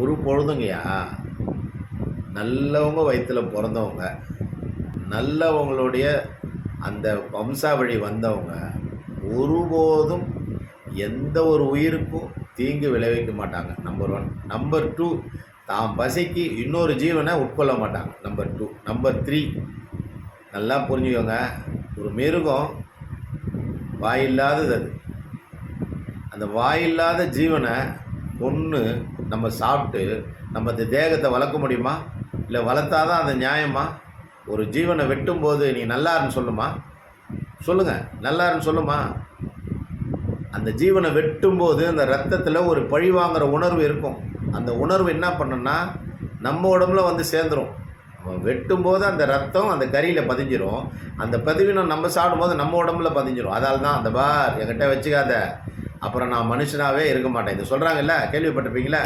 ஒரு பொழுதுங்கய்யா நல்லவங்க வயிற்றில் பிறந்தவங்க நல்லவங்களுடைய அந்த வம்சாவழி வந்தவங்க ஒருபோதும் எந்த ஒரு உயிருக்கும் தீங்கு விளைவிக்க மாட்டாங்க. நம்பர் ஒன் நம்பர் டூ தாம் பசிக்கு இன்னொரு ஜீவனை உட்கொள்ள மாட்டாங்க. நம்பர் டூ நம்பர் த்ரீ நல்லா புரிஞ்சுக்கோங்க. ஒரு மிருகம் வாயில்லாதது அது. அந்த வாயில்லாத ஜீவனை ஒன்று நம்ம சாப்பிட்டு நம்ம இந்த தேகத்தை வளர்க்க முடியுமா? இல்லை வளர்த்தாதான் அது நியாயமா? ஒரு ஜீவனை வெட்டும்போது நீ நல்லாருன்னு சொல்லுமா? சொல்லுங்கள் நல்லாருன்னு சொல்லுமா? அந்த ஜீவனை வெட்டும்போது அந்த ரத்தத்தில் ஒரு பழி வாங்குற உணர்வு இருக்கும். அந்த உணர்வு என்ன பண்ணுன்னா நம்ம உடம்புல வந்து சேர்ந்துரும். வெட்டும்போது அந்த ரத்தம் அந்த கறியில் பதிஞ்சிரும். அந்த பதிவினம் நம்ம சாப்பிடும்போது நம்ம உடம்புல பதிஞ்சிரும். அதால் தான் அந்த பார் என்கிட்ட வச்சுக்காத. அப்புறம் நான் மனுஷனாகவே இருக்க மாட்டேன். இது சொல்கிறாங்கல்ல கேள்விப்பட்டிருப்பீங்களா?